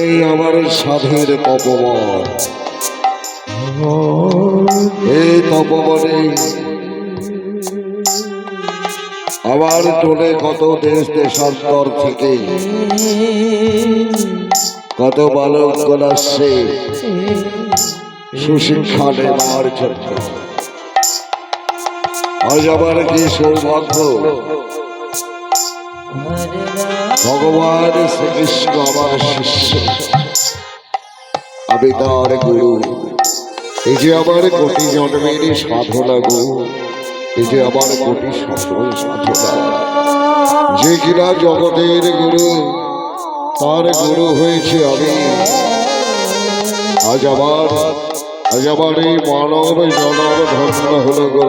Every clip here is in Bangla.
এই আমার সাধের তপবন। এই তপবনে আমার চলে কত দেশ দেশান্তর থেকে কত বালক আসছে সুশিক্ষা নেওয়ার জন্য। আজ আমার কি সৌভাগ্য? ভগবান শ্রীকৃষ্ণ আমার শিষ্য। আমি তার গুরু। এই যে আমার কোটি জন্মের সাধনা গো এই যে আমার কোটি সফল সাধনা। যে কিনা জগতের গুরু, তার গুরু হয়েছে আমি। আজ আমার আজ আমার এই মানব জনম ধন্য হলো গো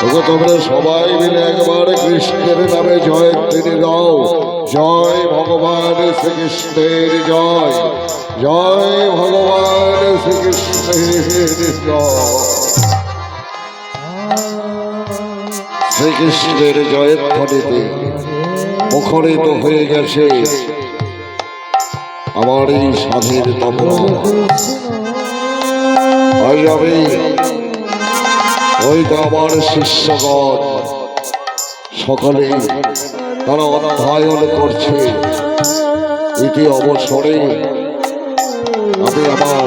তোমরা সবাই মিলে একবার কৃষ্ণের নামে জয় তিনি দাও। জয় ভগবান শ্রীকৃষ্ণের জয়। জয় ভগবান শ্রীকৃষ্ণের জয়। শ্রীকৃষ্ণের জয়ের মুখরিত হয়ে গেছে আমার এই সাধের তপ আমি ওই তো আমার শিষ্যগণ সকলে তারা অধ্যয়ন করছে। ইতি অবসরে আমি আমার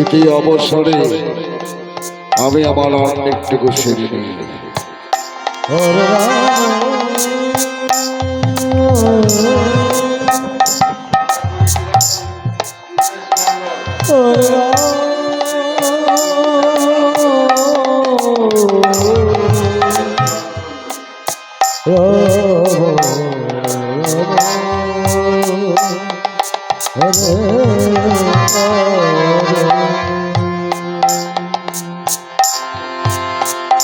ইতি অবসরে আমি আমার অনেকটুকু সেরে নিই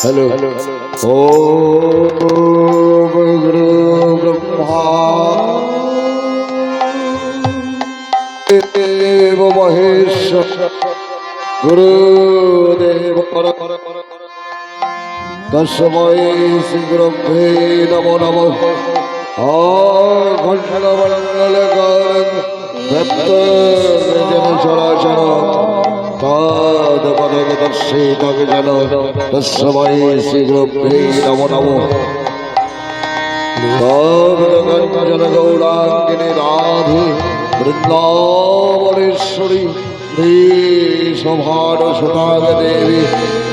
হ্যালো ও গুরু ব্রহ্মা দেব মহেশ্বর গুরুদেব তস্মৈ শ্রীগুরুভ্যে নমো নমঃ ঘণ্টমঙ্গলকারক ভক্ত জন চরাচর তদপদর্শিতক জন তস্মৈ শ্রীগুরুভ্যে নমো নমঃ। গৌরাঙ্গিনী রাধে, বৃন্দাবনেশ্বরী সভার সুতাগ দেবী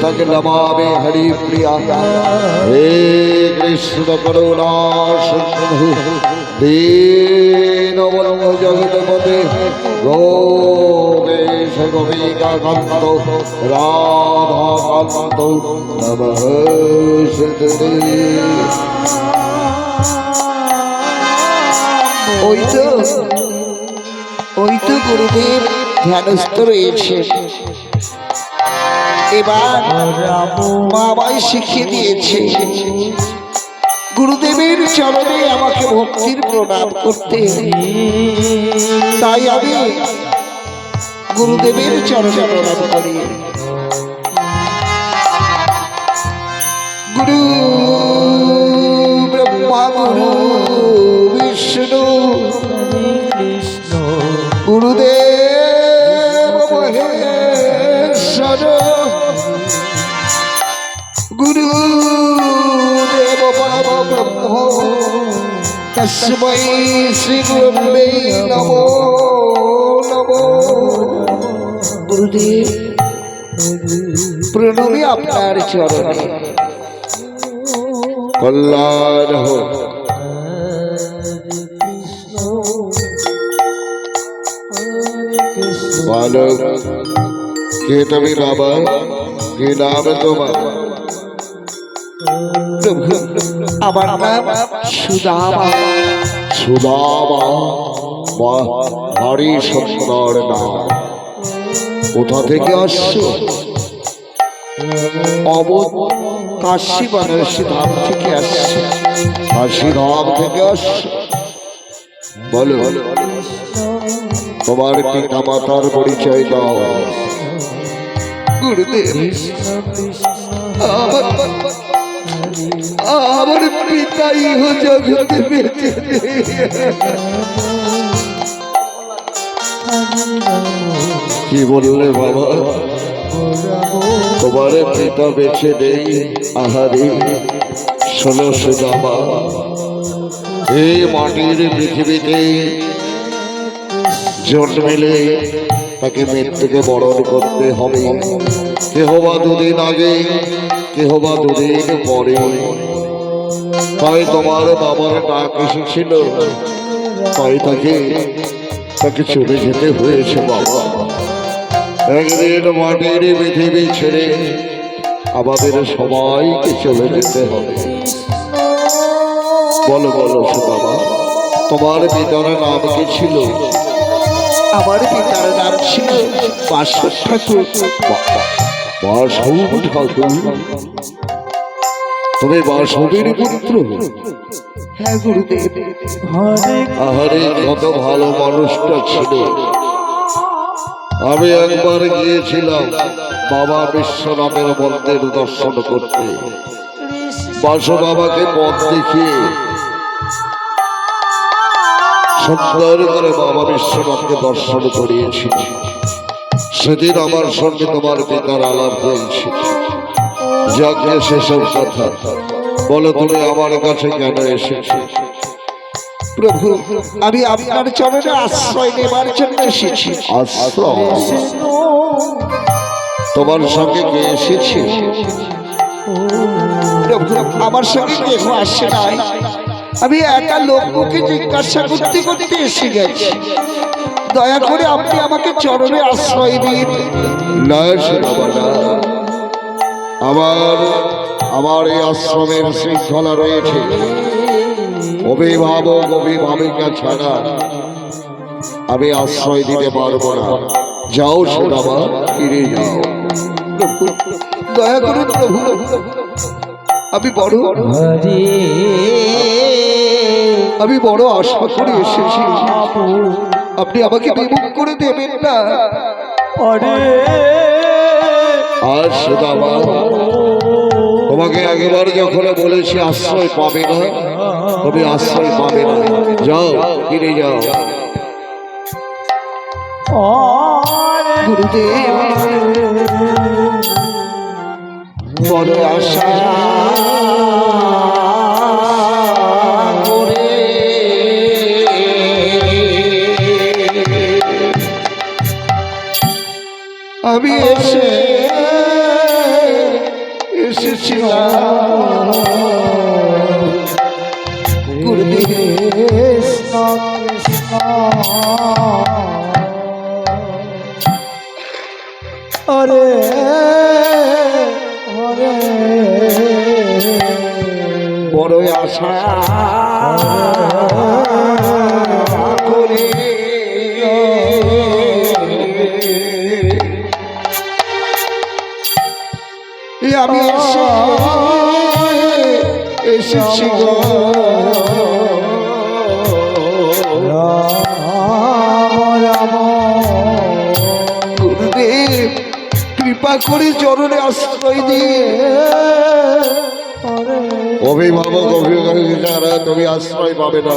তক নমামে হরি প্রিয়া হে কৃষ্ণ করুণা সিন্ধু দীনবন্ধ জগৎপতে গোবেশ গোপিকা কান্ত রাধা কান্ত নমঃ ওই তো ওই তো গুরুদেব ধ্যানস্থ রয়েছে। এবার মা আমায় শিখিয়ে দিয়েছে। গুরুদেবের চরণে আমাকে ভক্তির প্রণাম করতে তাই আমি গুরুদেবের চরণে প্রণাম করি। গুরু তস্मै শ্রী গুরুবে নমো নমো। গুরুদেব প্রণবী আপনার চরণে। কল্যাণ হোক। বালক কে তুমি বাবা? কি নাম তোমার? আমার নাম সুদামা। সুদামা ভারী সুন্দর নাম কোথা থেকে আসছো? অব কাশি বানারসি ধাম থেকে আসছে। কাশি ধাম থেকে আসছে? বলো তোমার পিতা মাতার পরিচয় দাও। গুরুদেব আমার আমার পিতা ইহ জগতে কি বললে বাবা? তোমার পিতা বেছে নেই, আহারে, শোনো সুদামা এই মাটির পৃথিবীতে জন্মেলে তাকে মৃত্যুকে বরণ করতে হবে। কেহ বা দুদিন আগে কেহ বা দুদিন পরে। তাই তোমার বাবার ডাক এসেছিল। তাই তাকে তাকে চলে যেতে হয়েছে বাবা। একদিন মাটির পৃথিবী ছেড়ে আমাদের সবাইকে চলে যেতে হবে। বলো বলো বাবা তোমার পিতার নাম কি ছিল? আমার পিতার নাম ছিল বাসর ঠাকুর। বাসব ঠাকুর। তুমি বাসবের পুত্র হ্যাঁ গুরুদেব। আহারে কত ভালো মানুষটা ছিল। আমি একবার গিয়েছিলাম বাবা বিশ্বনাথের মন্দির দর্শন করতে। বাসু বাবাকে পথ দেখিয়ে সুন্দর করে বাবা বিশ্বনাথকে দর্শন করিয়েছি সেদিন আমার সঙ্গে তোমার পিতার আলাপ হয়েছে। যাকে সেসব কথা। বলো তুমি আমার কাছে কেন এসেছ? প্রভু আমি আপনার চরণে আশ্রয় নেবার জন্য এসেছি। তোমার সঙ্গে কে এসেছে? প্রভু আমার সঙ্গে কেহ আসে নাই। আমি একা লোককে জিজ্ঞাসা করতে করতে এসে গেছি। দয়া করে আপনি আমাকে চরণে আশ্রয় দিন। আমার আমার এই আশ্রমের শৃঙ্খলা রয়েছে। অভিভাবক অভিভাবিকা ছাড়া আমি আশ্রয় দিতে পারব না। যাও সোনামা ফিরে যাও। দয়া করে প্রভু আমি বড় আমি বড় আশা করে এসেছি। আপনি আমাকে বিমুখ করে দেবেন না। আর। তোমাকে আগেবার যখন বলেছি আশ্রয় পাবে না তুমি আশ্রয় পাবে না। যাও ফিরে যাও। গুরুদেব। বড় আশা। আমি এসে এসেছিলাম। গুরুদেব আরে আরে। বড় আশা। করে এসেছি গো। রাম রাম। গুরুদেব কৃপা করে চরণে আশ্রয় দিয়ে। অভিভাবক অভিভাবক যারা তুমি আশ্রয় পাবে না।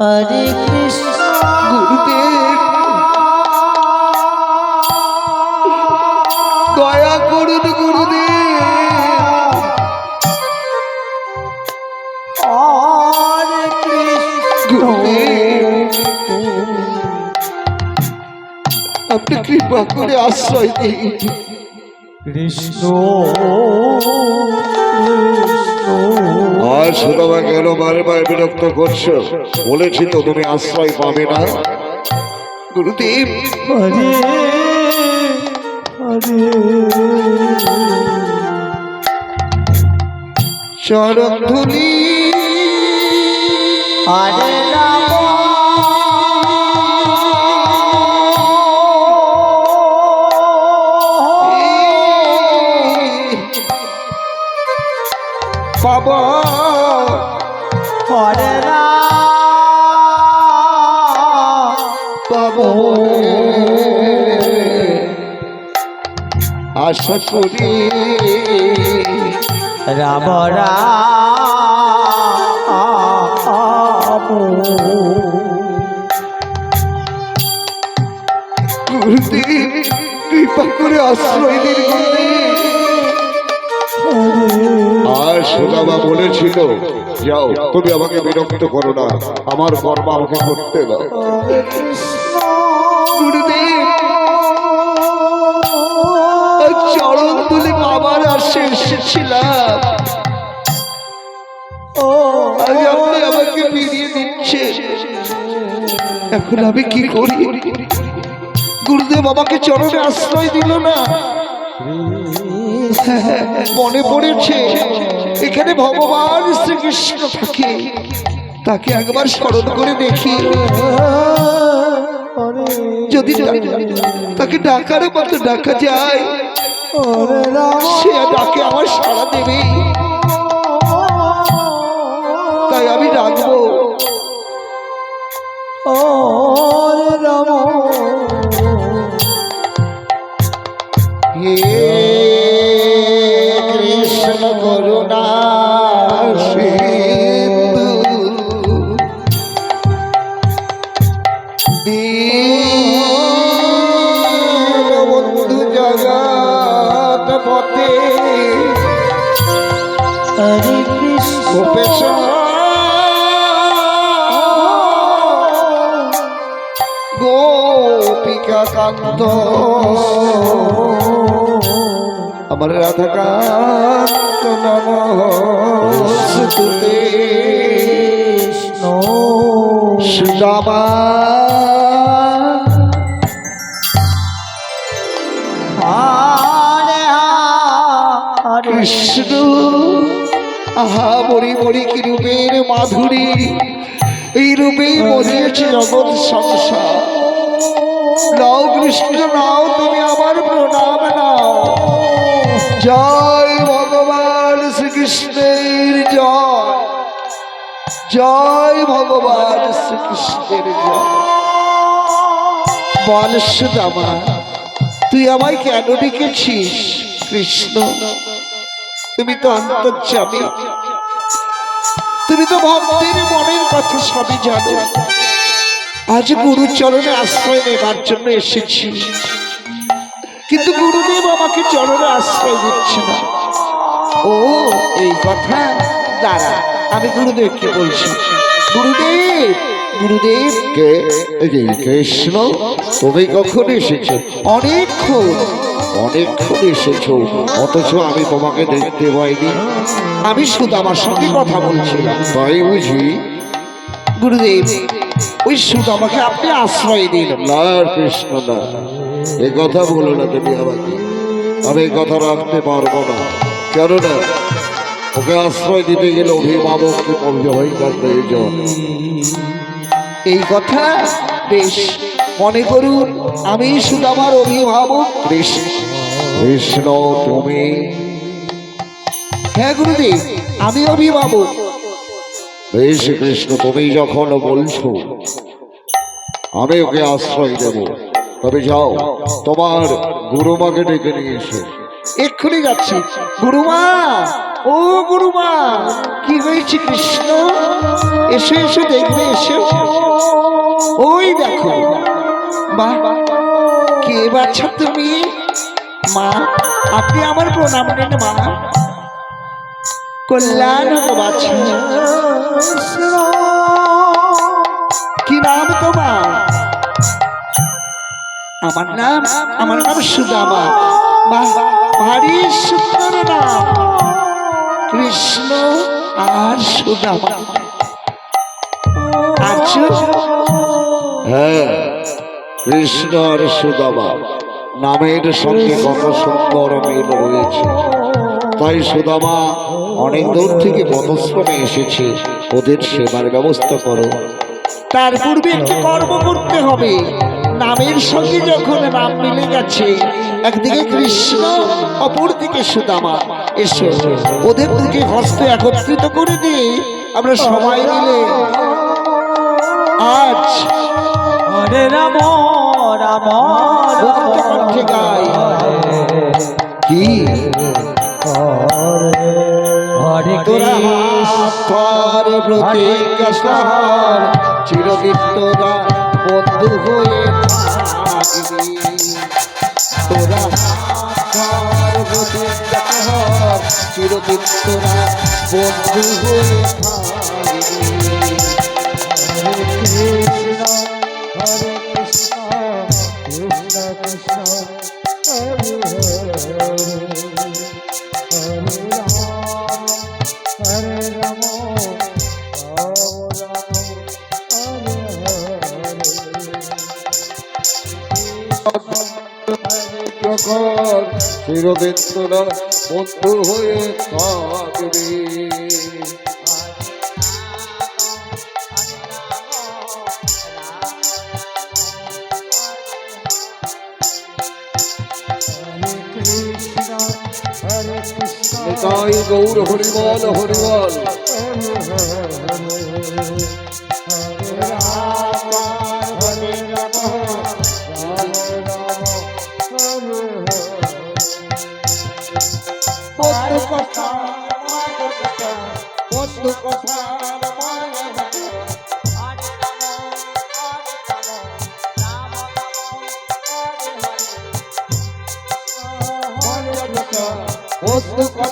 হরে কৃষ্ণ। গুরুদেব দয়া করুন গুরুদেব কৃপা করে আশ্রয় দিন কৃষ্ণ আর সুতমা কেন বারে বারে বিরক্ত করছ? বলেছি তো তুমি আশ্রয় পাবে না। গুরুদেব। হরে হরে। চরণ ধুলি হরে। রাম বাবা হরে রাম আশা করি রাম রাম কৃপা করে আশ্রয় দিন গুরুদেব। আর সুদামা বলেছিল, যাও, তুমি আমাকে বিরক্ত করো না, আমার কর্ম আমাকে করতে দাও। চরণ তুলে বাবার আসে এসেছিলাম। আজ আপনি আমাকে ফিরিয়ে দিচ্ছে এখন আমি কি করি? গুরুদেব আমাকে চরণে আশ্রয় দিল না। মনে পড়েছে, এখানে ভগবান শ্রীকৃষ্ণ থাকে, তাকে একবার স্মরণ করে দেখি। যদি তাকে ডাকার মতো ডাকা যায়, সে ডাকে আমার সারা দেবে। কান্ত আমার রাধা কান্ত নমস্তুতে কৃষ্ণ। সুদামা। আহা মরি মরি কি রূপের মাধুরী। এই রূপেই মরিয়েছে জগৎ সংসার। কৃষ্ণ নাও তুমি আমার প্রণাম নাও। জয় ভগবান শ্রীকৃষ্ণের জয়। জয় ভগবান শ্রীকৃষ্ণের জয়। বল সুদামা তুই আমায় কেন ডেকেছিস কৃষ্ণ? তুমি তো অন্তর্যামী তুমি তো ভক্তের মনের কথা সবই জানো। আজ গুরু চরণে আশ্রয় নেবার জন্য এসেছি। কিন্তু গুরুদেব আমাকে চরণে আশ্রয় দিচ্ছে না। ও, এই কথা? দাঁড়া, আমি গুরুদেবকে বলছি। গুরুদেব গুরুদেব কে কৃষ্ণ, তুমি কখন এসেছ? অনেকক্ষণ অনেকক্ষণ এসেছ। অথচ আমি তোমাকে দেখতে পাইনি। আমি শুধু আমার সঙ্গে কথা বলছিলাম। তাই বুঝি? গুরুদেব ওই আপনি আশ্রয় দিন। না কৃষ্ণ না এ কথা বলো না তুমি আমাকে। আমি এই কথা রাখতে পারব না। কেননা ওকে আশ্রয় দিতে গেলে অভিভাবককে অভিভাবিকার প্রয়োজন? এই কথা বেশ মনে করুন আমি শুধু আমার অভিভাবক কৃষ্ণ। কৃষ্ণ তুমি। হ্যাঁ গুরুদেব আমি অভিভাবক। বেশ কৃষ্ণ তুমি যখন বলছো, আমি ওকে আশ্রয় দেব। তবে যাও, তোমার গুরুমাকে ডেকে নিয়ে এসো। এক্ষুনি যাচ্ছি। গুরুমা! ও গুরুমা! কি হয়েছে কৃষ্ণ? এসে এসে, দেখবে, এসো। ওই দেখো। মা, কে বাচ্চা তুমি? মা, আপনি আমার প্রণাম নেন, মা। কল্যাণ হতো বাচ্চা কি নাম তোমার? আমার নাম আমার নাম সুদামা। ভারী সুন্দর নাম। কৃষ্ণ আর সুদামা। আছো হ্যাঁ কৃষ্ণ আর সুদামা। নামের সঙ্গে কত সুন্দর মিল রয়েছে। তাই সুদামা অনেক দূর থেকে পথশ্রমে এসেছে। ওদের সেবার ব্যবস্থা করো। তার পূর্বে একটি কর্ম করতে হবে। নামের সঙ্গে যখন নাম মিলে গেছে একদিকে কৃষ্ণ অপরদিকে সুদামা। এসো ওদের দুটি হস্তে একত্রিত করে দিয়ে আমরা সবাই মিলে আজ হরে রাম রাম কণ্ঠে গাই। কি? হরে হরে তোরা কৃষ্ণ। হাতর প্রতিজ্ঞা সহর চিরদিন তোরা বন্ধু হয়ে তোরা হাতর প্রতিজ্ঞা সহর চিরদিন তোরা বন্ধু হয়ে কৃষ্ণ হরে কৃষ্ণ কৃষ্ণ কৃষ্ণ হরে হরে। চিরদিন তোরা বন্ধু হয়ে থাকবি। কৃষ্ণ গৌর হরিবল হরিবল। কথা কথা বন্ধু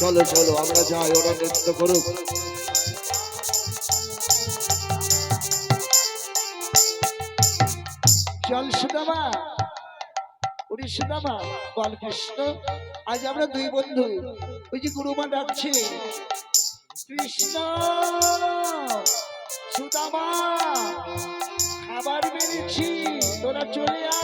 চলো চলো, আমরা যাই, ওরা নৃত্য করুক। চল সুদামা ওরে সুদামা বল আজ আমরা দুই বন্ধু, ওই যে গুরুমা ডাকছে, কৃষ্ণ, সুদামা, খাবার বেড়েছি তোরা চলে আয়।